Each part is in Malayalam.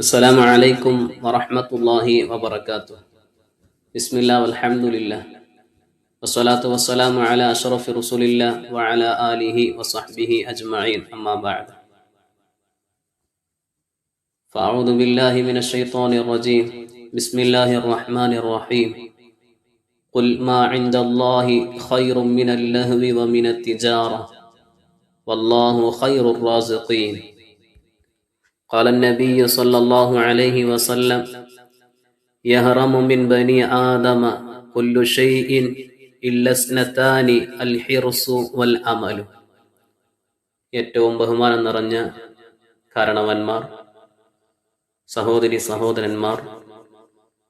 السلام عليكم ورحمة الله وبركاته. بسم الله والحمد لله. والصلاة والسلام على أشرف رسول الله وعلى آله وصحبه أجمعين. أما بعد. فأعوذ بالله من الشيطان الرجيم. بسم الله الرحمن الرحيم. قل ما عند الله خير من اللهو ومن التجارة. والله خير الرازقين. قال النبي صلى الله عليه وسلم يهرم من بني آدم كل شيء إلا اثنتان الحرص والأمل ഏറ്റവും ബഹുമാനം നിറഞ്ഞ കാരണവന്മാർ സഹോദരി സഹോദരന്മാർ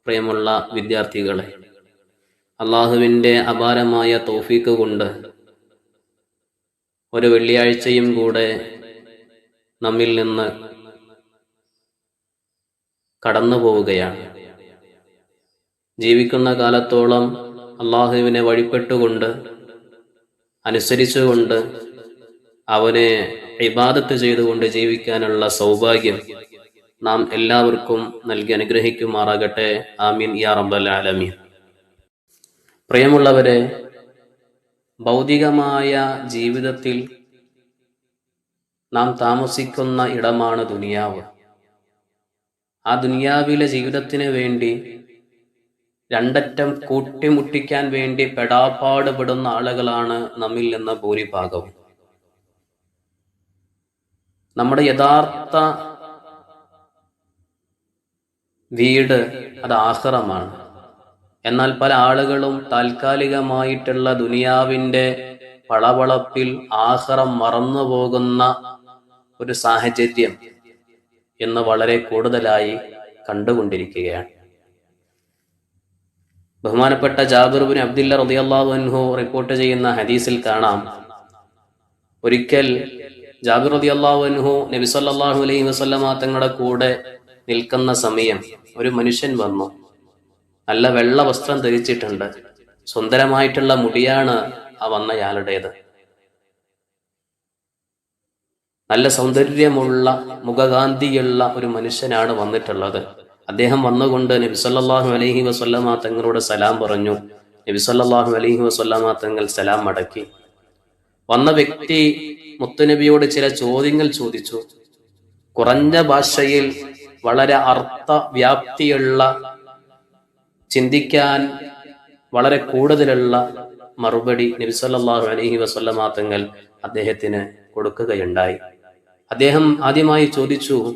പ്രിയമുള്ള വിദ്യാർത്ഥികളെ അള്ളാഹുവിൻ്റെ അപാരമായ തൗഫീക്ക് കൊണ്ട് ഒരു വെള്ളിയാഴ്ചയും കൂടെ നമ്മിൽ നിന്ന് കടന്നു പോവുകയാണ് ജീവിക്കുന്ന കാലത്തോളം അള്ളാഹുവിനെ വഴിപ്പെട്ടുകൊണ്ട് അനുസരിച്ചുകൊണ്ട് അവനെ ഇബാദത്ത് ചെയ്തുകൊണ്ട് ജീവിക്കാനുള്ള സൗഭാഗ്യം നാം എല്ലാവർക്കും നൽകി അനുഗ്രഹിക്കുമാറാകട്ടെ. ആമീൻ. യാ റബ്ബൽ ആലമീൻ. പ്രിയമുള്ളവരെ ഭൗതികമായ ജീവിതത്തിൽ നാം താമസിക്കുന്ന ഇടമാണ് ദുനിയാവ്. ആ ദുനിയാവിലെ ജീവിതത്തിന് വേണ്ടി രണ്ടറ്റം കൂട്ടിമുട്ടിക്കാൻ വേണ്ടി പെടാപ്പാട് പെടുന്ന ആളുകളാണ് നമ്മിൽ നിന്ന് ഭൂരിഭാഗവും. നമ്മുടെ യഥാർത്ഥ വീട് അത് ആഹ്റമാണ്. എന്നാൽ പല ആളുകളും താൽക്കാലികമായിട്ടുള്ള ദുനിയാവിന്റെ പളവളപ്പിൽ ആഹ്റം മറന്നു പോകുന്ന ഒരു സാഹചര്യം എന്ന് വളരെ കൂടുതലായി കണ്ടുകൊണ്ടിരിക്കുകയാണ്. ബഹുമാനപ്പെട്ട ജാബിർബിൻ അബ്ദുല്ല റളിയല്ലാഹു അൻഹു റിപ്പോർട്ട് ചെയ്യുന്ന ഹദീസിൽ കാണാം. ഒരിക്കൽ ജാബിർ റളിയല്ലാഹു അൻഹു നബി സല്ലല്ലാഹു അലൈഹി വസല്ലമ തങ്ങളുടെ കൂടെ നിൽക്കുന്ന സമയം ഒരു മനുഷ്യൻ വന്നു. നല്ല വെള്ള വസ്ത്രം ധരിച്ചിട്ടുണ്ട്. സുന്ദരമായിട്ടുള്ള മുടിയാണ് ആ വന്നയാളുടേത്. നല്ല സൗന്ദര്യമുള്ള മുഖകാന്തിയുള്ള ഒരു മനുഷ്യനാണ് വന്നിട്ടുള്ളത്. അദ്ദേഹം വന്നുകൊണ്ട് നബിസല്ലാഹു അലഹി വസ്ല്ലാമ തങ്ങളോട് സലാം പറഞ്ഞു. നബിസല്ലാഹു അലഹി വസ്ല്ലാമ തങ്ങൾ സലാം മടക്കി വന്ന വ്യക്തി മുത്തുനബിയോട് ചില ചോദ്യങ്ങൾ ചോദിച്ചു. കുറഞ്ഞ ഭാഷയിൽ വളരെ അർത്ഥ വ്യാപ്തിയുള്ള ചിന്തിക്കാൻ വളരെ കൂടുതലുള്ള മറുപടി നബിസല്ലാഹു അലഹി വസ്ല്ലാമ തങ്ങൾ അദ്ദേഹത്തിന് കൊടുക്കുകയുണ്ടായി. അദ്ദേഹം ആദ്യമായി ചോദിച്ചു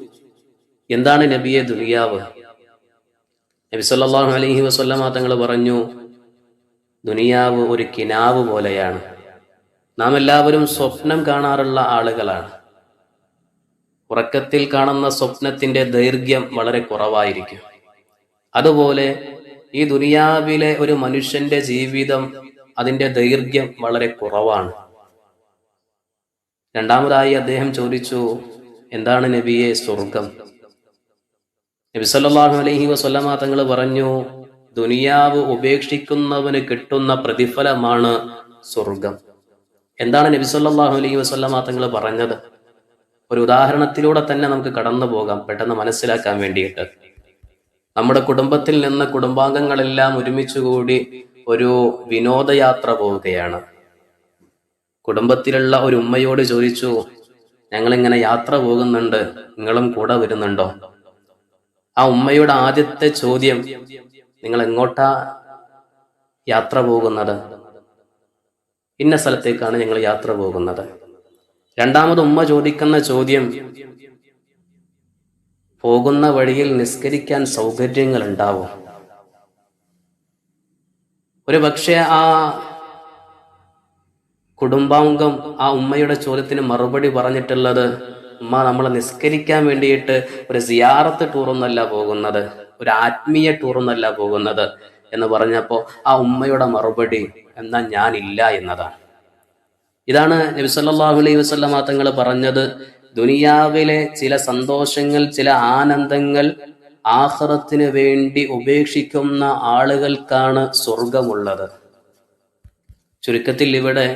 എന്താണ് നബിയെ ദുനിയാവ്? നബി സല്ലാഹു അലഹി വസല്ലമ തങ്ങൾ പറഞ്ഞു ദുനിയാവ് ഒരു കിനാവ് പോലെയാണ്. നാം എല്ലാവരും സ്വപ്നം കാണാറുള്ള ആളുകളാണ്. ഉറക്കത്തിൽ കാണുന്ന സ്വപ്നത്തിന്റെ ദൈർഘ്യം വളരെ കുറവായിരിക്കും. അതുപോലെ ഈ ദുനിയാവിലെ ഒരു മനുഷ്യന്റെ ജീവിതം അതിന്റെ ദൈർഘ്യം വളരെ കുറവാണ്. രണ്ടാമതായി അദ്ദേഹം ചോദിച്ചു എന്താണ് നബിയെ സ്വർഗം? നബി സല്ലല്ലാഹു അലൈഹി വസല്ലമ തങ്ങൾ പറഞ്ഞു ദുനിയാവ് ഉപേക്ഷിക്കുന്നവന് കിട്ടുന്ന പ്രതിഫലമാണ് സ്വർഗം. എന്താണ് നബി സല്ലല്ലാഹു അലൈഹി വസല്ലമ തങ്ങൾ പറഞ്ഞത്? ഒരു ഉദാഹരണത്തിലൂടെ തന്നെ നമുക്ക് കടന്നു പോകാം പെട്ടെന്ന് മനസ്സിലാക്കാൻ വേണ്ടിയിട്ട്. നമ്മുടെ കുടുംബത്തിൽ നിന്ന് കുടുംബാംഗങ്ങളെല്ലാം ഒരുമിച്ചുകൂടി ഒരു വിനോദയാത്ര പോവുകയാണ്. കുടുംബത്തിലുള്ള ഒരു ഉമ്മയോട് ചോദിച്ചു ഞങ്ങൾ ഇങ്ങനെ യാത്ര പോകുന്നുണ്ട് നിങ്ങളും കൂടെ വരുന്നുണ്ടോ? ആ ഉമ്മയുടെ ആദ്യത്തെ ചോദ്യം നിങ്ങൾ എങ്ങോട്ടാ യാത്ര പോകുന്നത്? ഇന്ന സ്ഥലത്തേക്കാണ് ഞങ്ങൾ യാത്ര പോകുന്നത്. രണ്ടാമത് ഉമ്മ ചോദിക്കുന്ന ചോദ്യം പോകുന്ന വഴിയിൽ നിസ്കരിക്കാൻ സൗകര്യങ്ങൾ ഉണ്ടാവും ഒരു പക്ഷേ ആ കുടുംബാംഗം ആ ഉമ്മയുടെ ചോദ്യത്തിന് മറുപടി പറഞ്ഞിട്ടുള്ളത് ഉമ്മ നമ്മളെ നിസ്കരിക്കാൻ വേണ്ടിയിട്ട് ഒരു സിയാറത്ത് ടൂറൊന്നല്ല പോകുന്നത് ഒരു ആത്മീയ ടൂറൊന്നല്ല പോകുന്നത് എന്ന് പറഞ്ഞപ്പോൾ ആ ഉമ്മയുടെ മറുപടി എന്നാ ഞാനില്ല എന്നതാണ്. ഇതാണ് നബി സല്ലല്ലാഹു അലൈഹി വസല്ലമ തങ്ങൾ പറഞ്ഞത് ദുനിയാവിലെ ചില സന്തോഷങ്ങൾ ചില ആനന്ദങ്ങൾ ആഹ്റത്തിന് വേണ്ടി ഉപേക്ഷിക്കുന്ന ആളുകൾക്കാണ് സ്വർഗമുള്ളത് ചുരുക്കത്തിൽ ഇവിടെ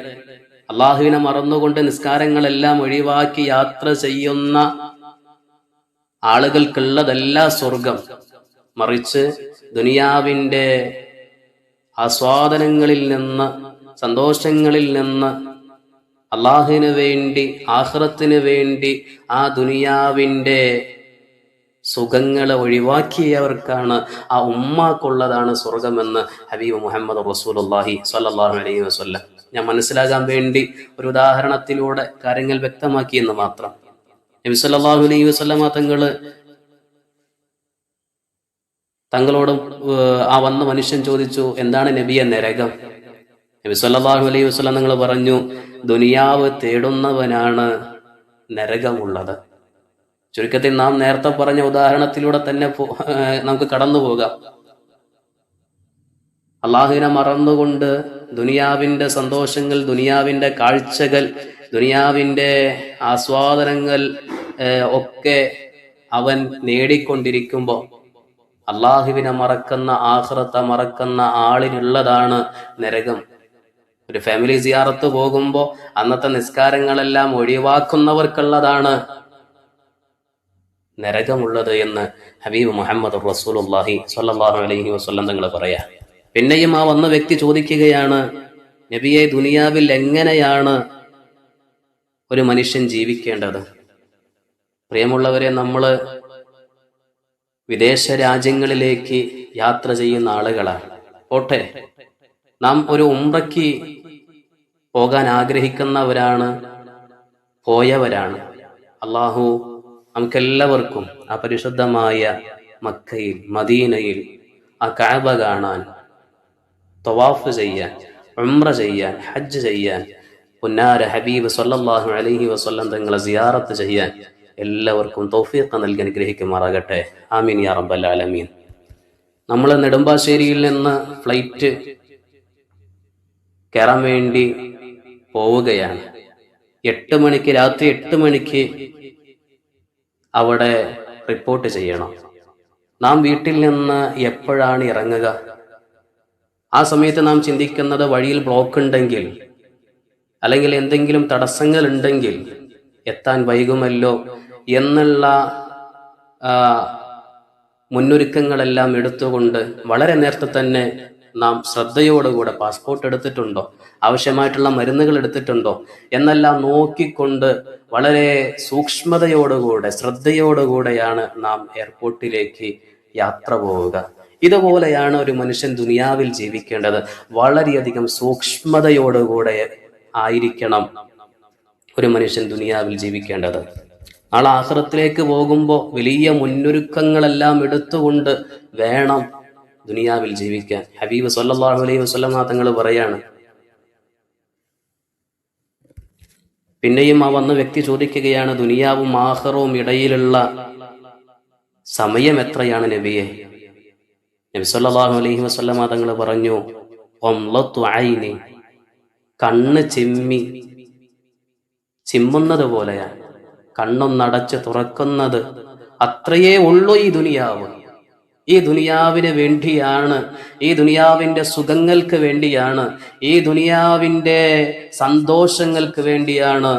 അള്ളാഹുവിനെ മറന്നുകൊണ്ട് നിസ്കാരങ്ങളെല്ലാം ഒഴിവാക്കി യാത്ര ചെയ്യുന്ന ആളുകൾക്കുള്ളതല്ല സ്വർഗം. മറിച്ച് ദുനിയാവിന്റെ ആസ്വാദനങ്ങളിൽ നിന്ന് സന്തോഷങ്ങളിൽ നിന്ന് അള്ളാഹുവിന് വേണ്ടി ആഹ്റത്തിന് വേണ്ടി ആ ദുനിയാവിന്റെ സുഖങ്ങളെ ഒഴിവാക്കിയവർക്കാണ് ആ ഉമ്മാക്കുള്ളതാണ് സ്വർഗമെന്ന് ഹബീബ് മുഹമ്മദ് റസൂൽ അള്ളാഹി സല്ലാഹു അലൈഹി വസല്ലം. ഞാൻ മനസ്സിലാകാൻ വേണ്ടി ഒരു ഉദാഹരണത്തിലൂടെ കാര്യങ്ങൾ വ്യക്തമാക്കി എന്ന് മാത്രം. നബി സല്ലല്ലാഹു അലൈഹി വസല്ലമ തങ്ങൾ തങ്ങളോട് ആ വന്ന മനുഷ്യൻ ചോദിച്ചു എന്താണ് നബിയെ നരകം? നബി സല്ലല്ലാഹു അലൈഹി വസല്ലം നിങ്ങൾ പറഞ്ഞു ദുനിയാവ് തേടുന്നവനാണ് നരകമുള്ളത്. ചുരുക്കത്തിൽ നാം നേരത്തെ പറഞ്ഞ ഉദാഹരണത്തിലൂടെ തന്നെ നമുക്ക് കടന്നു പോകാം അള്ളാഹുവിനെ മറന്നുകൊണ്ട് ദുനിയാവിന്റെ സന്തോഷങ്ങൾ ദുനിയാവിന്റെ കാഴ്ചകൾ ദുനിയാവിന്റെ ആസ്വാദനങ്ങൾ ഒക്കെ അവൻ നേടിക്കൊണ്ടിരിക്കുമ്പോൾ അള്ളാഹുവിനെ മറക്കുന്ന ആഹ്റത്തെ മറക്കുന്ന ആളിനുള്ളതാണ് നരകം. ഒരു ഫാമിലി സിയാറത്ത് പോകുമ്പോൾ അന്നത്തെ നിസ്കാരങ്ങളെല്ലാം ഒഴിവാക്കുന്നവർക്കുള്ളതാണ് നരകമുള്ളത് എന്ന് ഹബീബ് മുഹമ്മദ് റസൂലുള്ളാഹി സ്വല്ലല്ലാഹു അലൈഹി വസല്ലം തങ്ങൾ പറയാ. പിന്നെയും ആ വന്ന വ്യക്തി ചോദിക്കുകയാണ് നബിയെ ദുനിയാവിൽ എങ്ങനെയാണ് ഒരു മനുഷ്യൻ ജീവിക്കേണ്ടത്? പ്രിയമുള്ളവരെ നമ്മൾ വിദേശ രാജ്യങ്ങളിലേക്ക് യാത്ര ചെയ്യുന്ന ആളുകളാണ് പോട്ടെ നാം ഒരു ഉംറയ്ക്ക് പോകാൻ ആഗ്രഹിക്കുന്നവരാണ് പോയവരാണ്. അള്ളാഹു നമുക്കെല്ലാവർക്കും ആ പരിശുദ്ധമായ മക്കയിൽ മദീനയിൽ ആ കാബ കാണാൻ തവാഫ് ചെയ്യാൻ ഉംറ ചെയ്യാൻ ഹജ്ജ് ചെയ്യാൻ പുന്നാര ഹബീബ് സല്ലാഹു അലഹി വസല്ലം തങ്ങളെ സിയാറത്ത് ചെയ്യാൻ എല്ലാവർക്കും തൗഫീഖ് നൽകി അനുഗ്രഹിക്കുമാറാകട്ടെ. ആമീൻ യാ റബ്ബൽ ആലമീൻ. നമ്മൾ നെടുമ്പാശ്ശേരിയിൽ നിന്ന് ഫ്ലൈറ്റ് കയറാൻ വേണ്ടി പോവുകയാണ്. എട്ട് മണിക്ക് രാത്രി എട്ട് മണിക്ക് അവിടെ റിപ്പോർട്ട് ചെയ്യണം. നാം വീട്ടിൽ നിന്ന് എപ്പോഴാണ് ഇറങ്ങുക? ആ സമയത്ത് നാം ചിന്തിക്കുന്നത് വഴിയിൽ ബ്ലോക്ക് ഉണ്ടെങ്കിൽ അല്ലെങ്കിൽ എന്തെങ്കിലും തടസ്സങ്ങൾ ഉണ്ടെങ്കിൽ എത്താൻ വൈകുമല്ലോ എന്നുള്ള മുന്നൊരുക്കങ്ങളെല്ലാം എടുത്തുകൊണ്ട് വളരെ നേരത്തെ തന്നെ നാം ശ്രദ്ധയോടുകൂടെ പാസ്പോർട്ട് എടുത്തിട്ടുണ്ടോ ആവശ്യമായിട്ടുള്ള മരുന്നുകൾ എടുത്തിട്ടുണ്ടോ എന്നെല്ലാം നോക്കിക്കൊണ്ട് വളരെ സൂക്ഷ്മതയോടുകൂടെ ശ്രദ്ധയോടുകൂടെയാണ് നാം എയർപോർട്ടിലേക്ക് യാത്ര പോവുക. ഇതുപോലെയാണ് ഒരു മനുഷ്യൻ ദുനിയാവിൽ ജീവിക്കേണ്ടത്. വളരെയധികം സൂക്ഷ്മതയോടുകൂടെ ആയിരിക്കണം ഒരു മനുഷ്യൻ ദുനിയാവിൽ ജീവിക്കേണ്ടത്. ആൾ ആഹ്റത്തിലേക്ക് പോകുമ്പോൾ വലിയ മുന്നൊരുക്കങ്ങളെല്ലാം എടുത്തുകൊണ്ട് വേണം ദുനിയാവിൽ ജീവിക്കാൻ. ഹബീബ് സല്ലല്ലാഹു അലൈഹി വസല്ലം തങ്ങൾ പറയാണ്. പിന്നെയും ആ വന്ന വ്യക്തി ചോദിക്കുകയാണ് ദുനിയാവും ആഹ്റവും ഇടയിലുള്ള സമയം എത്രയാണ് നബിയെ? നബി സല്ലല്ലാഹു അലൈഹി വസല്ലമ തങ്ങൾ പറഞ്ഞു "ഖംളത്തു ഐനി കണ്ണ് ചിമ്മി ചിമ്മുന്നത് പോലെയാണ്. കണ്ണൊന്നടച്ച് തുറക്കുന്നത് അത്രയേ ഉള്ളൂ ഈ ദുനിയാവ്. ഈ ദുനിയാവിന് വേണ്ടിയാണ് ഈ ദുനിയാവിന്റെ സുഖങ്ങൾക്ക് വേണ്ടിയാണ് ഈ ദുനിയാവിന്റെ സന്തോഷങ്ങൾക്ക് വേണ്ടിയാണ്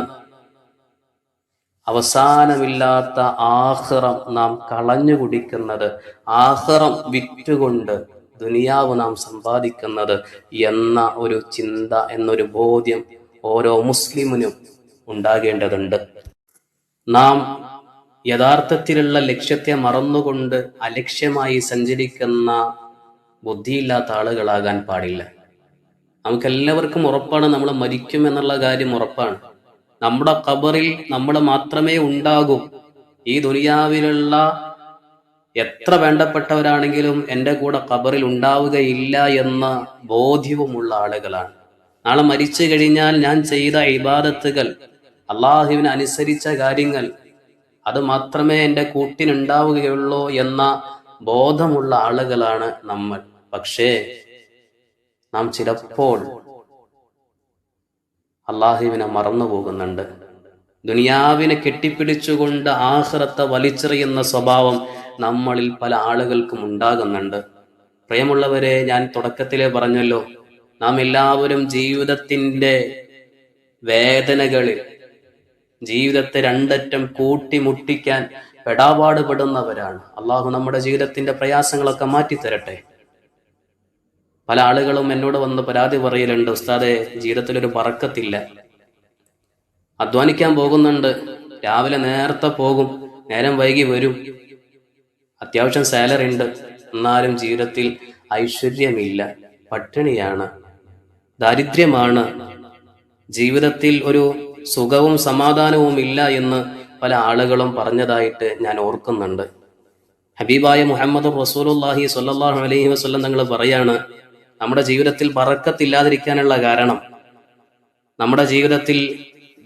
അവസാനമില്ലാത്ത ആഹ്റം നാം കളഞ്ഞു കുടിക്കുന്നത് ആഹ്റം വിറ്റുകൊണ്ട് ദുനിയാവ് നാം സമ്പാദിക്കുന്നത് എന്ന ഒരു ചിന്ത എന്നൊരു ബോധ്യം ഓരോ മുസ്ലിമിനും ഉണ്ടാകേണ്ടതുണ്ട്. നാം യഥാർത്ഥത്തിലുള്ള ലക്ഷ്യത്തെ മറന്നുകൊണ്ട് അലക്ഷ്യമായി സഞ്ചരിക്കുന്ന ബുദ്ധിയില്ലാത്ത ആളുകളാകാൻ പാടില്ല. നമുക്കെല്ലാവർക്കും ഉറപ്പാണ് നമ്മൾ മരിക്കും എന്നുള്ള കാര്യം ഉറപ്പാണ്. നമ്മുടെ ഖബറിൽ നമ്മൾ മാത്രമേ ഉണ്ടാകൂ. ഈ ദുനിയാവിലുള്ള എത്ര വേണ്ടപ്പെട്ടവരാണെങ്കിലും എന്റെ കൂടെ ഖബറിൽ ഉണ്ടാവുകയില്ല എന്ന ബോധ്യവുമുള്ള ആളുകളാണ്. നാളെ മരിച്ചു കഴിഞ്ഞാൽ ഞാൻ ചെയ്ത ഇബാദത്തുകൾ അള്ളാഹുവിന് അനുസരിച്ച കാര്യങ്ങൾ അത് മാത്രമേ എന്റെ കൂട്ടിനുണ്ടാവുകയുള്ളൂ എന്ന ബോധമുള്ള ആളുകളാണ് നമ്മൾ. പക്ഷേ നാം ചിലപ്പോൾ അള്ളാഹുവിനെ മറന്നു പോകുന്നുണ്ട്. ദുനിയാവിനെ കെട്ടിപ്പിടിച്ചുകൊണ്ട് ആഹ്റത്തെ വലിച്ചെറിയുന്ന സ്വഭാവം നമ്മളിൽ പല ആളുകൾക്കും ഉണ്ടാകുന്നുണ്ട്. പ്രിയമുള്ളവരെ ഞാൻ തുടക്കത്തിലെ പറഞ്ഞല്ലോ നാം എല്ലാവരും ജീവിതത്തിന്റെ വേദനകളിൽ ജീവിതത്തെ രണ്ടറ്റം കൂട്ടിമുട്ടിക്കാൻ പെടാപാട് പെടുന്നവരാണ് അള്ളാഹു നമ്മുടെ ജീവിതത്തിന്റെ പ്രയാസങ്ങളൊക്കെ മാറ്റിത്തരട്ടെ. പല ആളുകളും എന്നോട് വന്ന് പരാതി പറയലുണ്ട് ഉസ്താദെ ജീവിതത്തിൽ ഒരു പറക്കത്തില്ല അധ്വാനിക്കാൻ പോകുന്നുണ്ട്. രാവിലെ നേരത്തെ പോകും. നേരം വൈകി വരും. അത്യാവശ്യം സാലറി ഉണ്ട്. എന്നാലും ജീവിതത്തിൽ ഐശ്വര്യമില്ല. പട്ടിണിയാണ്. ദാരിദ്ര്യമാണ്. ജീവിതത്തിൽ ഒരു സുഖവും സമാധാനവും ഇല്ല എന്ന് പല ആളുകളും പറഞ്ഞതായിട്ട് ഞാൻ ഓർക്കുന്നുണ്ട്. ഹബീബായ മുഹമ്മദ് റസൂലുല്ലാഹി സ്വല്ലല്ലാഹു അലൈഹി വസ്ലം തങ്ങൾ പറയാണ് നമ്മുടെ ജീവിതത്തിൽ പറക്കത്തില്ലാതിരിക്കാനുള്ള കാരണം നമ്മുടെ ജീവിതത്തിൽ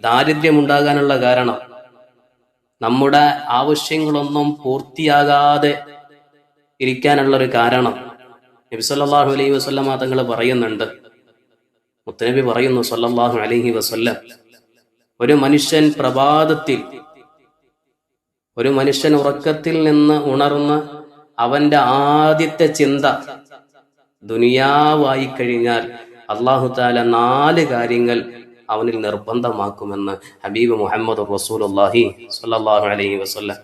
ദാരിദ്ര്യം ഉണ്ടാകാനുള്ള കാരണം നമ്മുടെ ആവശ്യങ്ങളൊന്നും പൂർത്തിയാകാതെ ഇരിക്കാനുള്ള ഒരു കാരണം. നബി സല്ലല്ലാഹു അലൈഹി വസല്ലമ തങ്ങൾ പറയുന്നുണ്ട്. മുത്തനബി പറയുന്നു സല്ലല്ലാഹു അലൈഹി വസല്ലം ഒരു മനുഷ്യൻ പ്രഭാതത്തിൽ ഒരു മനുഷ്യൻ ഉറക്കത്തിൽ നിന്ന് ഉണർന്ന് അവന്റെ ആദ്യത്തെ ചിന്ത ദുനിയാവായി കഴിഞ്ഞാൽ അള്ളാഹു താല നാല് കാര്യങ്ങൾ അവനിൽ നിർബന്ധമാക്കുമെന്ന് ഹബീബ് മുഹമ്മദ് റസൂലുള്ളാഹി സ്വല്ലല്ലാഹു അലൈഹി വസല്ലം.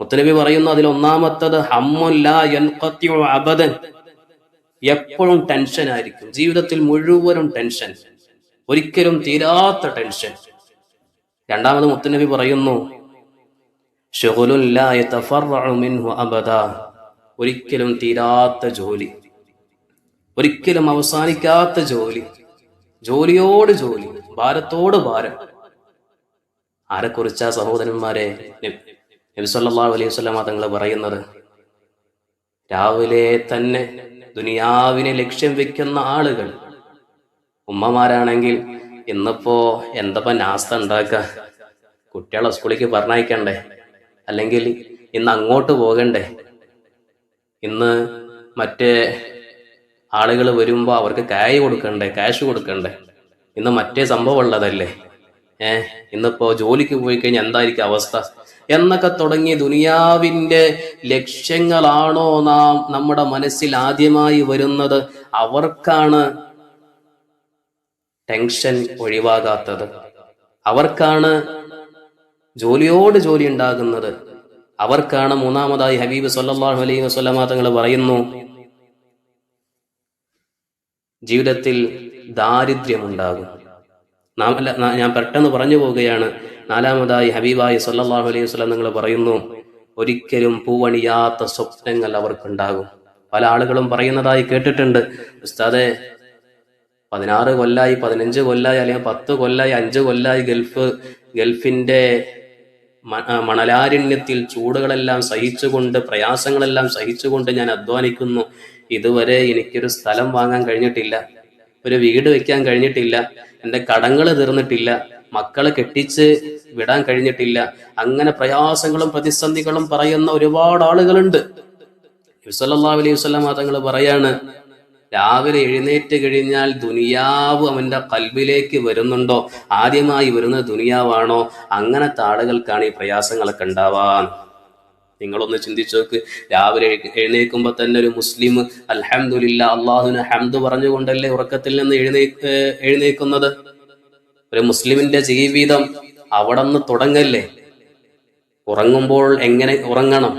മുത്തനബി പറയുന്നു അതിൽ ഒന്നാമത്തത് അബദൻ. എപ്പോഴും ടെൻഷൻ ആയിരിക്കും. ജീവിതത്തിൽ മുഴുവനും ടെൻഷൻ. ഒരിക്കലും തീരാത്ത ടെൻഷൻ. രണ്ടാമത് മുത്തനബി പറയുന്നു ഒരിക്കലും തീരാത്ത ജോലി. ഒരിക്കലും അവസാനിക്കാത്ത ജോലി. ജോലിയോട് ജോലി ഭാരത്തോട് ഭാരം. ആരെക്കുറിച്ചാ സഹോദരന്മാരെ? നബി- നബി സല്ലല്ലാഹു അലൈഹി വസല്ലമ തങ്ങൾ പറയുന്നത്? രാവിലെ തന്നെ ദുനിയാവിനെ ലക്ഷ്യം വെക്കുന്ന ആളുകൾ. ഉമ്മമാരാണെങ്കിൽ ഇന്നിപ്പോ എന്തപ്പോ നാസ്ത ഉണ്ടാക്ക? കുട്ടികളെ സ്കൂളിലേക്ക് പറഞ്ഞയക്കണ്ടേ? അല്ലെങ്കിൽ ഇന്ന് അങ്ങോട്ട് പോകണ്ടേ? ഇന്ന് മറ്റേ ആളുകൾ വരുമ്പോൾ അവർക്ക് കായ് കൊടുക്കണ്ടേ? ക്യാഷ് കൊടുക്കണ്ടേ? ഇന്ന് മറ്റേ സംഭവം ഉള്ളതല്ലേ? ഏഹ് ഇന്നിപ്പോ ജോലിക്ക് പോയി കഴിഞ്ഞാൽ എന്തായിരിക്കും അവസ്ഥ? എന്നൊക്കെ തുടങ്ങി ദുനിയാവിന്റെ ലക്ഷ്യങ്ങളാണോ നാം നമ്മുടെ മനസ്സിൽ ആദ്യമായി വരുന്നത്? അവർക്കാണ് ടെൻഷൻ ഒഴിവാകാത്തത്. അവർക്കാണ് ജോലിയോട് ജോലി ഉണ്ടാകുന്നത്. അവർക്കാണ് മൂന്നാമതായി ഹബീബ് സല്ലാഹു അലൈഹി വസല്ലമ തങ്ങൾ പറയുന്നു ജീവിതത്തിൽ ദാരിദ്ര്യമുണ്ടാകും. നാം അല്ല ഞാൻ പെട്ടെന്ന് പറഞ്ഞു പോവുകയാണ്. നാലാമതായി ഹബീബായി സല്ലാഹു അലൈഹി വസല്ലം നിങ്ങൾ പറയുന്നു ഒരിക്കലും പൂവണിയാത്ത സ്വപ്നങ്ങൾ അവർക്കുണ്ടാകും. പല ആളുകളും പറയുന്നതായി കേട്ടിട്ടുണ്ട്. ഉസ്താദെ പതിനാറ് കൊല്ലായി പതിനഞ്ച് കൊല്ലായി അല്ലെങ്കിൽ പത്ത് കൊല്ലായി അഞ്ച് കൊല്ലായി ഗൾഫ് ഗൾഫിന്റെ മണലാരണ്യത്തിൽ ചൂടുകളെല്ലാം സഹിച്ചുകൊണ്ട് പ്രയാസങ്ങളെല്ലാം സഹിച്ചുകൊണ്ട് ഞാൻ അധ്വാനിക്കുന്നു. ഇതുവരെ എനിക്കൊരു സ്ഥലം വാങ്ങാൻ കഴിഞ്ഞിട്ടില്ല. ഒരു വീട് വെക്കാൻ കഴിഞ്ഞിട്ടില്ല. എന്റെ കടങ്ങൾ തീർന്നിട്ടില്ല. മക്കളെ കെട്ടിച്ച് വിടാൻ കഴിഞ്ഞിട്ടില്ല. അങ്ങനെ പ്രയാസങ്ങളും പ്രതിസന്ധികളും പറയുന്ന ഒരുപാട് ആളുകളുണ്ട്. നബിസല്ലാ അലൈഹി വസ്ലാം തങ്ങൾ പറയാണ് രാവിലെ എഴുന്നേറ്റ് കഴിഞ്ഞാൽ ദുനിയാവ് അവന്റെ കൽബിലേക്ക് വരുന്നുണ്ടോ? ആദ്യമായി വരുന്നത് ദുനിയാവാണോ? അങ്ങനത്തെ ആളുകൾക്കാണ് ഈ പ്രയാസങ്ങളൊക്കെ ഉണ്ടാവാൻ നിങ്ങളൊന്ന് ചിന്തിച്ചു നോക്ക്. രാവിലെ എഴുന്നേൽക്കുമ്പോൾ എഴുന്നേൽക്കുമ്പോ തന്നെ ഒരു മുസ്ലിം അൽഹംദുലില്ല അള്ളാഹുവിന് ഹംദ് പറഞ്ഞുകൊണ്ടല്ലേ ഉറക്കത്തിൽ നിന്ന് എഴുന്നേ എഴുന്നേൽക്കുന്നത്? ഒരു മുസ്ലിമിന്റെ ജീവിതം അവിടെ നിന്ന് തുടങ്ങല്ലേ? ഉറങ്ങുമ്പോൾ എങ്ങനെ ഉറങ്ങണം?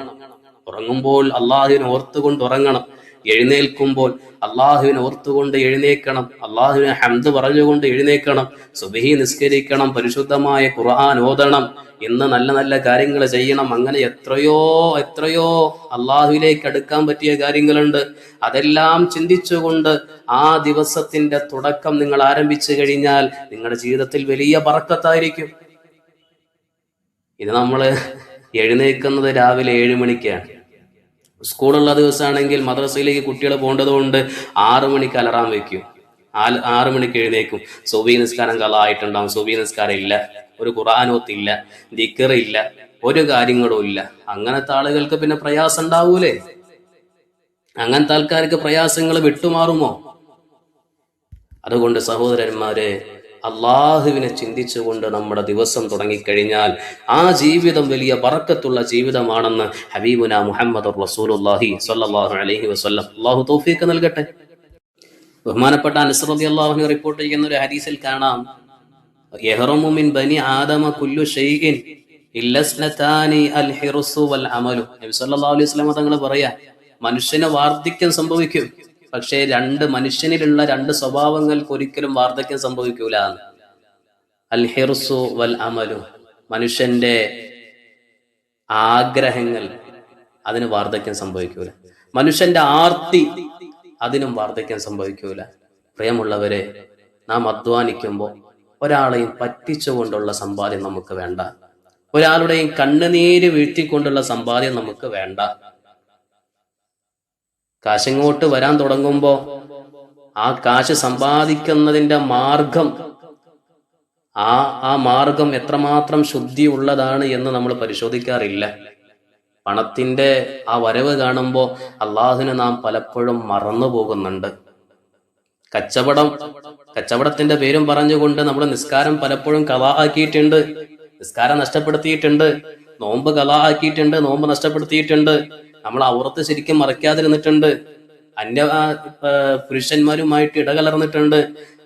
ഉറങ്ങുമ്പോൾ അള്ളാഹുവിനെ ഓർത്തുകൊണ്ട് ഉറങ്ങണം. എഴുന്നേൽക്കുമ്പോൾ അള്ളാഹുവിനെ ഓർത്തുകൊണ്ട് എഴുന്നേൽക്കണം അള്ളാഹുവിനെ ഹംദ് പറഞ്ഞുകൊണ്ട് എഴുന്നേൽക്കണം സുബഹി നിസ്കരിക്കണം പരിശുദ്ധമായ ഖുർആൻ ഓതണം ഇന്ന് നല്ല നല്ല കാര്യങ്ങൾ ചെയ്യണം അങ്ങനെ എത്രയോ എത്രയോ അള്ളാഹുവിലേക്ക് അടുക്കാൻ പറ്റിയ കാര്യങ്ങളുണ്ട്. അതെല്ലാം ചിന്തിച്ചുകൊണ്ട് ആ ദിവസത്തിന്റെ തുടക്കം നിങ്ങൾ ആരംഭിച്ചു കഴിഞ്ഞാൽ നിങ്ങളുടെ ജീവിതത്തിൽ വലിയ പറക്കത്തായിരിക്കും ഇത് നമ്മൾ എഴുന്നേൽക്കുന്നത് രാവിലെ ഏഴ് മണിക്കാണ്. സ്കൂളുള്ള ദിവസമാണെങ്കിൽ മദ്രസയിലേക്ക് കുട്ടികൾ പോകേണ്ടതുകൊണ്ട് ആറു മണിക്ക് അലറാൻ ആൽ ആറു മണിക്ക് എഴുന്നേക്കും. സുബി നിസ്കാരം കളായിട്ടുണ്ടാവും സുബി നിസ്കാരം ഇല്ല. ഒരു ഖുറാനോത്തില്ല ദിക്കറില്ല ഒരു കാര്യങ്ങളും ഇല്ല. അങ്ങനത്തെ ആളുകൾക്ക് പിന്നെ പ്രയാസം ഉണ്ടാവൂലേ? അങ്ങനത്തെ ആൾക്കാർക്ക് പ്രയാസങ്ങൾ വിട്ടുമാറുമോ? അതുകൊണ്ട് സഹോദരന്മാരെ അള്ളാഹുവിനെ ചിന്തിച്ചുകൊണ്ട് നമ്മുടെ ദിവസം തുടങ്ങിക്കഴിഞ്ഞാൽ ആ ജീവിതം വലിയ ബറക്കത്തുള്ള ജീവിതമാണെന്ന് ഹബീബുന മുഹമ്മദ് റസൂലുല്ലാഹി സല്ലാഹു അലൈഹി വസല്ലം. അള്ളാഹു തൗഫീഖ് നൽകട്ടെ. ബഹുമാനപ്പെട്ട അനുസൃതി അള്ളാഹുവിനെ റിപ്പോർട്ട് ചെയ്യുന്ന ഒരു ഹദീസിൽ കാണാം. യഹ്റമു മിൻ ബനി ആദമ കുല്ലു വസല്ലം തങ്ങൾ പറയാ മനുഷ്യന് വാർദ്ധക്യം സംഭവിക്കും. പക്ഷേ രണ്ട് മനുഷ്യനിലുള്ള രണ്ട് സ്വഭാവങ്ങൾക്ക് ഒരിക്കലും വാർദ്ധക്യം സംഭവിക്കൂല. അൽ ഹിർസു വൽ അമലു. മനുഷ്യന്റെ ആഗ്രഹങ്ങൾ അതിന് വാർദ്ധക്യം സംഭവിക്കൂല. മനുഷ്യന്റെ ആർത്തി അതിനും വാർദ്ധക്യം സംഭവിക്കൂല. പ്രിയമുള്ളവരെ നാം അധ്വാനിക്കുമ്പോൾ ഒരാളെയും പറ്റിച്ചുകൊണ്ടുള്ള സമ്പാദ്യം നമുക്ക് വേണ്ട. ഒരാളുടെയും കണ്ണുനീര് വീഴ്ത്തിക്കൊണ്ടുള്ള സമ്പാദ്യം നമുക്ക് വേണ്ട. കാശിങ്ങോട്ട് വരാൻ തുടങ്ങുമ്പോ ആ കാശ് സമ്പാദിക്കുന്നതിന്റെ മാർഗം ആ ആ മാർഗം എത്രമാത്രം ശുദ്ധി ഉള്ളതാണ് എന്ന് നമ്മൾ പരിശോധിക്കാറില്ല. പണത്തിന്റെ ആ വരവ് കാണുമ്പോൾ അള്ളാഹുവിനെ നാം പലപ്പോഴും മറന്നു പോകുന്നുണ്ട്. കച്ചവടം കച്ചവടത്തിന്റെ പേരും പറഞ്ഞുകൊണ്ട് നമ്മൾ നിസ്കാരം പലപ്പോഴും കലാ ആക്കിയിട്ടുണ്ട് നിസ്കാരം നഷ്ടപ്പെടുത്തിയിട്ടുണ്ട് നോമ്പ് കലാ ആക്കിയിട്ടുണ്ട് നോമ്പ് നഷ്ടപ്പെടുത്തിയിട്ടുണ്ട്. നമ്മൾ ഔറത്ത് ശരിക്കും മറയ്ക്കാതിരുന്നിട്ടുണ്ട്. അന്യ പുരുഷന്മാരുമായിട്ട് ഇടകലർന്നിട്ടുണ്ട്.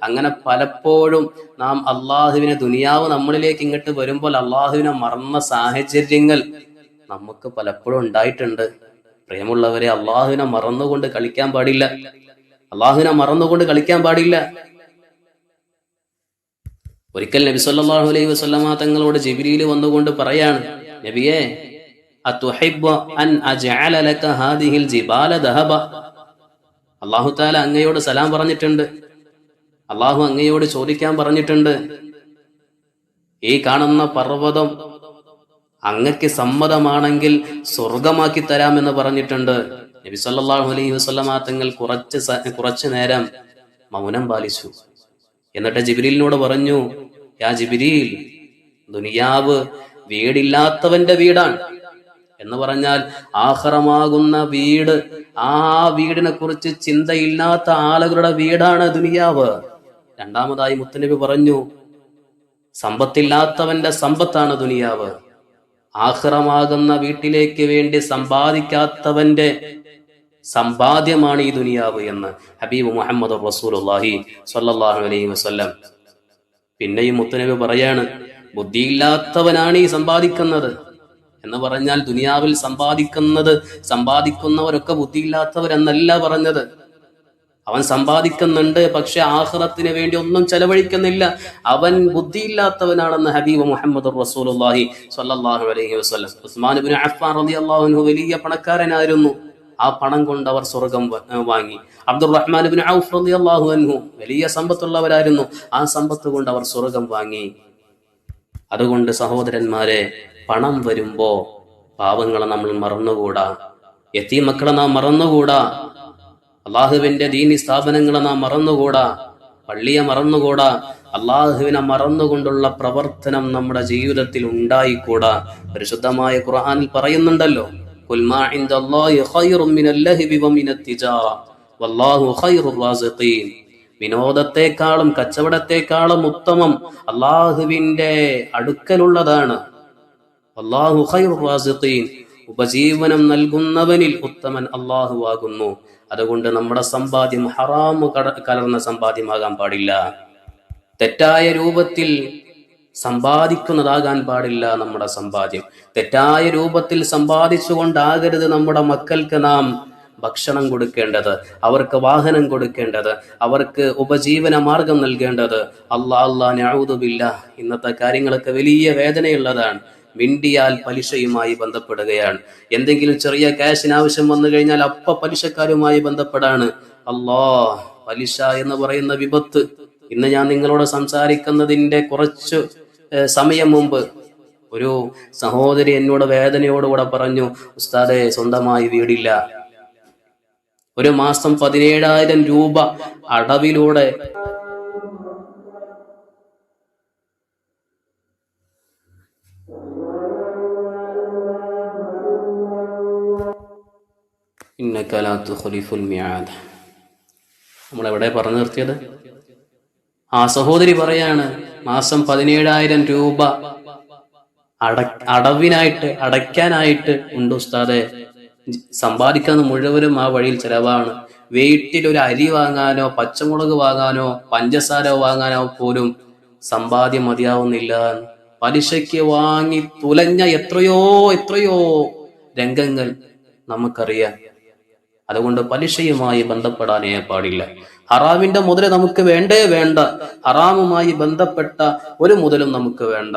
അങ്ങനെ പലപ്പോഴും നാം അള്ളാഹുവിനെ ദുനിയാവ് നമ്മളിലേക്ക് ഇങ്ങോട്ട് വരുമ്പോൾ അള്ളാഹുവിനെ മറന്ന സാഹചര്യങ്ങൾ നമുക്ക് പലപ്പോഴും ഉണ്ടായിട്ടുണ്ട്. പ്രിയമുള്ളവരെ അള്ളാഹുവിനെ മറന്നുകൊണ്ട് കളിക്കാൻ പാടില്ല. അള്ളാഹുവിനെ മറന്നുകൊണ്ട് കളിക്കാൻ പാടില്ല. ഒരിക്കൽ നബി സല്ലാഹു അലൈഹി വസല്ലമ തങ്ങളോട് ജിബ്രീൽ വന്നുകൊണ്ട് പറയാണ് നബിയെ അതുഹിബ്ബു താല അങ്ങയോട് സലാം പറഞ്ഞിട്ടുണ്ട്. അള്ളാഹു അങ്ങയോട് ചോദിക്കാൻ പറഞ്ഞിട്ടുണ്ട്. ഈ കാണുന്ന പർവതം അങ്ങക്ക് സമ്മതമാണെങ്കിൽ സ്വർഗമാക്കി തരാമെന്ന് പറഞ്ഞിട്ടുണ്ട്. നബി സല്ലല്ലാഹു അലൈഹി വസല്ലമ തങ്ങൾ കുറച്ച് കുറച്ചു നേരം മൗനം പാലിച്ചു. എന്നിട്ട് ജിബിരിലിനോട് പറഞ്ഞു യാ ജിബിരിൽ ദുനിയാവ് വീടില്ലാത്തവന്റെ വീടാണ്. എന്ന് പറഞ്ഞാൽ ആഹ്റമാകുന്ന വീട്. ആ വീടിനെ കുറിച്ച് ചിന്തയില്ലാത്ത ആളുകളുടെ വീടാണ് ദുനിയാവ്. രണ്ടാമതായി മുത്തനബി പറഞ്ഞു സമ്പത്തില്ലാത്തവന്റെ സമ്പത്താണ് ദുനിയാവ്. ആഹ്റമാകുന്ന വീട്ടിലേക്ക് വേണ്ടി സമ്പാദിക്കാത്തവന്റെ സമ്പാദ്യമാണ് ഈ ദുനിയാവ് എന്ന് ഹബീബ് മുഹമ്മദ് റസൂലുള്ളാഹി സല്ലാഹു അലൈഹി വസല്ലം. പിന്നെയും മുത്തനബി പറയാണ് ബുദ്ധിയില്ലാത്തവനാണ് ഈ സമ്പാദിക്കുന്നത്. എന്ന് പറഞ്ഞാൽ ദുനിയാവിൽ സമ്പാദിക്കുന്നത് സമ്പാദിക്കുന്നവരൊക്കെ ബുദ്ധിയില്ലാത്തവരെന്നല്ല പറഞ്ഞത്. അവൻ സമ്പാദിക്കുന്നുണ്ട് പക്ഷെ ആഹ്റത്തിന് വേണ്ടി ഒന്നും ചെലവഴിക്കുന്നില്ല. അവൻ ബുദ്ധിയില്ലാത്തവനാണെന്ന് ഹബീബ് മുഹമ്മദ് റസൂലുള്ളാഹി സ്വല്ലല്ലാഹു അലൈഹി വസല്ലം. ഉസ്മാൻ ഇബ്നു അഫ്ഫാൻ അൻഹു വലിയ പണക്കാരനായിരുന്നു. ആ പണം കൊണ്ട് അവർ സ്വർഗം വാങ്ങി. അബ്ദുറഹ്മാൻ ഇബ്നു ഔഫ് റളിയല്ലാഹു അൻഹു വലിയ സമ്പത്തുള്ളവരായിരുന്നു. ആ സമ്പത്ത് കൊണ്ട് അവർ സ്വർഗം വാങ്ങി. അതുകൊണ്ട് സഹോദരന്മാരെ പണം വരുമ്പോ പാവങ്ങളെ നമ്മൾ മറന്നുകൂടാ. എത്തി മക്കളെ നാം മറന്നുകൂടാ. അള്ളാഹുവിന്റെ ദീനി സ്ഥാപനങ്ങളെ നാം മറന്നുകൂടാ. പള്ളിയെ മറന്നുകൂടാ. അള്ളാഹുവിനെ മറന്നുകൊണ്ടുള്ള പ്രവർത്തനം നമ്മുടെ ജീവിതത്തിൽ ഉണ്ടായിക്കൂടാ. പരിശുദ്ധമായ ഖുർആാനിൽ പറയുന്നുണ്ടല്ലോ "ഖുൽ മാ ഇൻദല്ലാഹി ഖൈറും മിനൽ ലഹ്വി വമിനത് തിജാറ വല്ലാഹു ഖൈറുർ റാസിഖീൻ." വിനോദത്തെക്കാളും കച്ചവടത്തെക്കാളും ഉത്തമം അള്ളാഹുവിന്റെ അടുക്കലുള്ളതാണ് ഉപജീവനം നൽകുന്നവനിൽ ഉത്തമൻ അള്ളാഹു ആകുന്നു അതുകൊണ്ട് നമ്മുടെ സമ്പാദ്യം ഹറാമു കലർന്ന സമ്പാദ്യമാകാൻ പാടില്ല. തെറ്റായ രൂപത്തിൽ സമ്പാദിക്കുന്നതാകാൻ പാടില്ല നമ്മുടെ സമ്പാദ്യം. തെറ്റായ രൂപത്തിൽ സമ്പാദിച്ചുകൊണ്ടാകരുത് നമ്മുടെ മക്കൾക്ക് നാം. ഭക്ഷണം കൊടുക്കേണ്ടത് അവർക്ക് വാഹനം കൊടുക്കേണ്ടത് അവർക്ക് ഉപജീവന മാർഗം നൽകേണ്ടത്. അള്ളാ അള്ളാ ഞാവുതുമില്ല ഇന്നത്തെ കാര്യങ്ങളൊക്കെ വലിയ വേദനയുള്ളതാണ്. മിണ്ടിയാൽ പലിശയുമായി ബന്ധപ്പെടുകയാണ്. എന്തെങ്കിലും ചെറിയ ക്യാഷിന് ആവശ്യം വന്നു കഴിഞ്ഞാൽ അപ്പ പലിശക്കാരുമായി ബന്ധപ്പെടാണ്. അല്ലാ പലിശ എന്ന് പറയുന്ന വിപത്ത്. ഇന്ന് ഞാൻ നിങ്ങളോട് സംസാരിക്കുന്നതിന്റെ കുറച്ച് സമയം മുമ്പ് ഒരു സഹോദരി എന്നോട് വേദനയോടുകൂടെ പറഞ്ഞു ഉസ്താദെ സ്വന്തമായി വീടില്ല. ഒരു മാസം പതിനേഴായിരം രൂപ അടവിലൂടെ. നമ്മളെവിടെ മിയാദ് നമ്മൾ എവിടെ പറഞ്ഞു നിർത്തിയത്? ആ സഹോദരി പറയാണ് മാസം പതിനേഴായിരം രൂപ അട അടവിനായിട്ട് അടയ്ക്കാനായിട്ട് ഉണ്ട് ഉസ്താദെ. സമ്പാദിക്കുന്ന മുഴുവനും ആ വഴിയിൽ ചെലവാണ്. വീട്ടിൽ ഒരു അരി വാങ്ങാനോ പച്ചമുളക് വാങ്ങാനോ പഞ്ചസാര വാങ്ങാനോ പോലും സമ്പാദ്യം മതിയാവുന്നില്ല. പലിശയ്ക്ക് വാങ്ങി തുലഞ്ഞ എത്രയോ എത്രയോ രംഗങ്ങൾ നമുക്കറിയാം. അതുകൊണ്ട് പലിശയുമായി ബന്ധപ്പെടാനേ പാടില്ല. ഹറാമിന്റെ മുതൽ നമുക്ക് വേണ്ടേ വേണ്ട ഹറാമുമായി ബന്ധപ്പെട്ട ഒരു മുതലും നമുക്ക് വേണ്ട.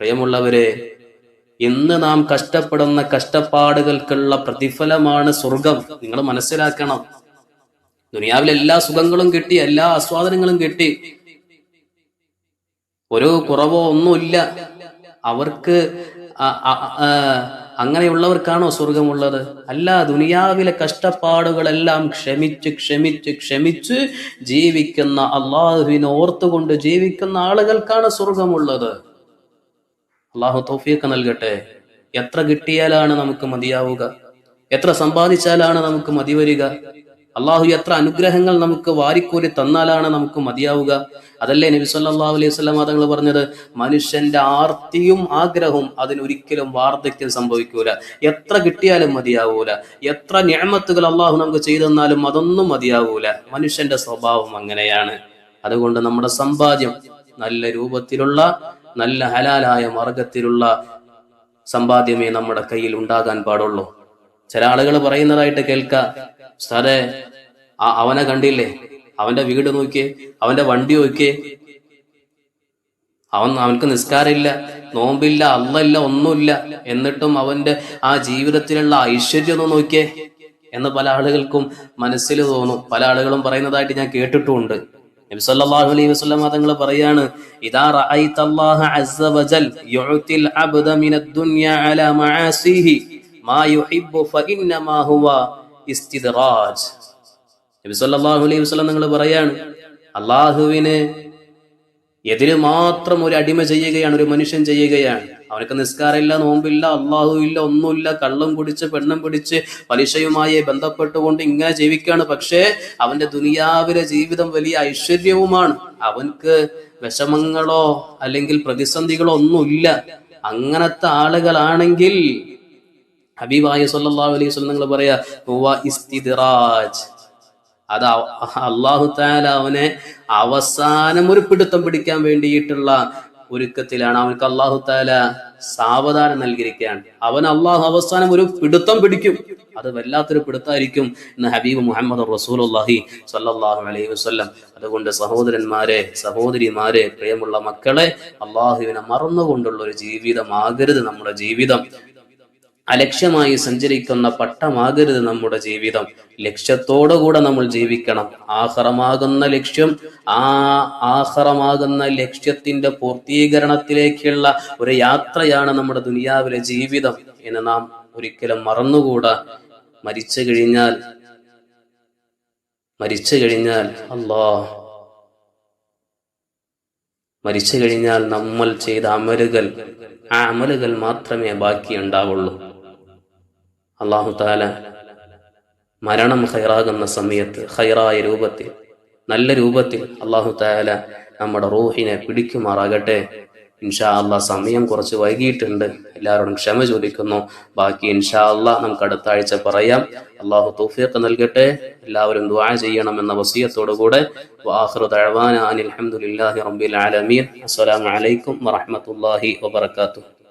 പ്രിയമുള്ളവരെ ഇന്ന് നാം കഷ്ടപ്പെടുന്ന കഷ്ടപ്പാടുകൾക്കുള്ള പ്രതിഫലമാണ് സ്വർഗം. നിങ്ങൾ മനസ്സിലാക്കണം. ദുനിയാവിൽ എല്ലാ സുഖങ്ങളും കിട്ടി എല്ലാ ആസ്വാദനങ്ങളും കിട്ടി. ഒരു കുറവോ ഒന്നുമില്ല. അവർക്ക് അങ്ങനെയുള്ളവർക്കാണോ സ്വർഗമുള്ളത്? അല്ല ദുനിയാവിലെ കഷ്ടപ്പാടുകളെല്ലാം ക്ഷമിച്ച് ക്ഷമിച്ച് ക്ഷമിച്ച് ജീവിക്കുന്ന അള്ളാഹുവിനെ ഓർത്തുകൊണ്ട് ജീവിക്കുന്ന ആളുകൾക്കാണ് സ്വർഗമുള്ളത്. അള്ളാഹു തൗഫീഖ് നൽകട്ടെ. എത്ര കിട്ടിയാലാണ് നമുക്ക് മതിയാവുക? എത്ര സമ്പാദിച്ചാലാണ് നമുക്ക് മതി വരിക? അള്ളാഹു എത്ര അനുഗ്രഹങ്ങൾ നമുക്ക് വാരിക്കോരി തന്നാലാണ് നമുക്ക് മതിയാവുക? അതല്ലേ നബി സല്ലാഹു അലൈഹി സ്വലാം തങ്ങൾ പറഞ്ഞത്? മനുഷ്യന്റെ ആർത്തിയും ആഗ്രഹവും അതിനൊരിക്കലും വാർദ്ധക്യം സംഭവിക്കൂല. എത്ര കിട്ടിയാലും മതിയാവൂല. എത്ര ഞാമത്തുകൾ അള്ളാഹു നമുക്ക് ചെയ്തു തന്നാലും അതൊന്നും മതിയാവൂല. മനുഷ്യന്റെ സ്വഭാവം അങ്ങനെയാണ്. അതുകൊണ്ട് നമ്മുടെ സമ്പാദ്യം നല്ല രൂപത്തിലുള്ള നല്ല ഹലാലായ മാർഗത്തിലുള്ള സമ്പാദ്യമേ നമ്മുടെ കയ്യിൽ ഉണ്ടാകാൻ പാടുള്ളൂ. ചില ആളുകൾ പറയുന്നതായിട്ട് കേൾക്ക ആ അവനെ കണ്ടില്ലേ? അവന്റെ വീട് നോക്കിയേ അവന്റെ വണ്ടി നോക്കിയേ. അവൻ അവൻക്ക് നിസ്കാരമില്ല നോമ്പില്ല അല്ലല്ല ഒന്നുമില്ല. എന്നിട്ടും അവന്റെ ആ ജീവിതത്തിലുള്ള ഐശ്വര്യം ഒന്ന് നോക്കിയേ എന്ന് പല ആളുകൾക്കും മനസ്സിൽ തോന്നും. പല ആളുകളും പറയുന്നതായിട്ട് ഞാൻ കേട്ടിട്ടുമുണ്ട്. നബി സല്ലല്ലാഹു അലൈഹി വസല്ലം തങ്ങൾ ഇദാ റഅയ്ത അസ്സ വജൽ അബ്ദ മിനദ് അലാ മാ യുഹിബ്ബു ഹുവ നബി സല്ലല്ലാഹു അലൈഹി വസല്ലം പറയാണ് അള്ളാഹുവിന് എതിര് മാത്രം ഒരു അടിമ ചെയ്യുകയാണ് ഒരു മനുഷ്യൻ ചെയ്യുകയാണ്. അവനക്ക് നിസ്കാരമില്ല നോമ്പില്ല അള്ളാഹു ഇല്ല ഒന്നുമില്ല. കള്ളം കുടിച്ച് പെണ്ണും പിടിച്ച് പലിശയുമായി ബന്ധപ്പെട്ടുകൊണ്ട് ഇങ്ങനെ ജീവിക്കുകയാണ്. പക്ഷേ അവന്റെ ദുനിയാവിലെ ജീവിതം വലിയ ഐശ്വര്യവുമാണ്. അവൻക്ക് വിഷമങ്ങളോ അല്ലെങ്കിൽ പ്രതിസന്ധികളോ ഒന്നുമില്ല. അങ്ങനത്തെ ആളുകളാണെങ്കിൽ ഹബീബായ സല്ലല്ലാഹു അലൈഹി വസല്ലം നിങ്ങൾ പറയാ അത് അള്ളാഹു താല അവനെ അവസാനം ഒരു പിടുത്തം പിടിക്കാൻ വേണ്ടിയിട്ടുള്ള ഒരുക്കത്തിലാണ്. അവനക്ക് അള്ളാഹു താല സാവധാനം നൽകിയിരിക്കുകയാണ്. അവൻ അള്ളാഹു അവസാനം ഒരു പിടുത്തം പിടിക്കും. അത് വല്ലാത്തൊരു പിടുത്തായിരിക്കും എന്ന് ഹബീബ് മുഹമ്മദ് റസൂലുള്ളാഹി സല്ലാഹു അലൈഹി വസല്ലം. അതുകൊണ്ട് സഹോദരന്മാരെ സഹോദരിമാരെ പ്രിയമുള്ള മക്കളെ അള്ളാഹുവിനെ മറന്നുകൊണ്ടുള്ള ഒരു ജീവിതമാകരുത് നമ്മുടെ ജീവിതം. അലക്ഷ്യമായി സഞ്ചരിക്കുന്ന പട്ടമാകരുത് നമ്മുടെ ജീവിതം. ലക്ഷ്യത്തോടുകൂടെ നമ്മൾ ജീവിക്കണം. ആഹ്റമാകുന്ന ലക്ഷ്യം ആ ആഹ്റമാകുന്ന ലക്ഷ്യത്തിന്റെ പൂർത്തീകരണത്തിലേക്കുള്ള ഒരു യാത്രയാണ് നമ്മുടെ ദുനിയാവിലെ ജീവിതം എന്ന് നാം ഒരിക്കലും മറന്നുകൂടാ. മരിച്ചു കഴിഞ്ഞാൽ മരിച്ചു കഴിഞ്ഞാൽ അല്ലാ മരിച്ചു കഴിഞ്ഞാൽ നമ്മൾ ചെയ്ത അമലുകൾ ആ അമലുകൾ മാത്രമേ ബാക്കിയുണ്ടാവുള്ളൂ. അള്ളാഹു താല മരണം ഹൈറാകുന്ന സമയത്ത് ഹൈറായ രൂപത്തിൽ നല്ല രൂപത്തിൽ അള്ളാഹു താല നമ്മുടെ റൂഹിനെ പിടിക്കുമാറാകട്ടെ. ഇൻഷാ അള്ളാ സമയം കുറച്ച് വൈകിയിട്ടുണ്ട്. എല്ലാവരോടും ക്ഷമ ചോദിക്കുന്നു. ബാക്കി ഇൻഷാ അള്ളാ നമുക്ക് അടുത്ത ആഴ്ച പറയാം. അള്ളാഹു തൗഫീഖ് നൽകട്ടെ. എല്ലാവരും ദുആ ചെയ്യണം എന്ന വസിയത്തോടു കൂടെ. വാഖിറു ദഅവാന അനിൽ ഹംദുലില്ലാഹി റബ്ബിൽ ആലമീൻ. അസ്സലാമു അലൈക്കും വറഹ്മത്തുള്ളാഹി വബറകാതുഹു.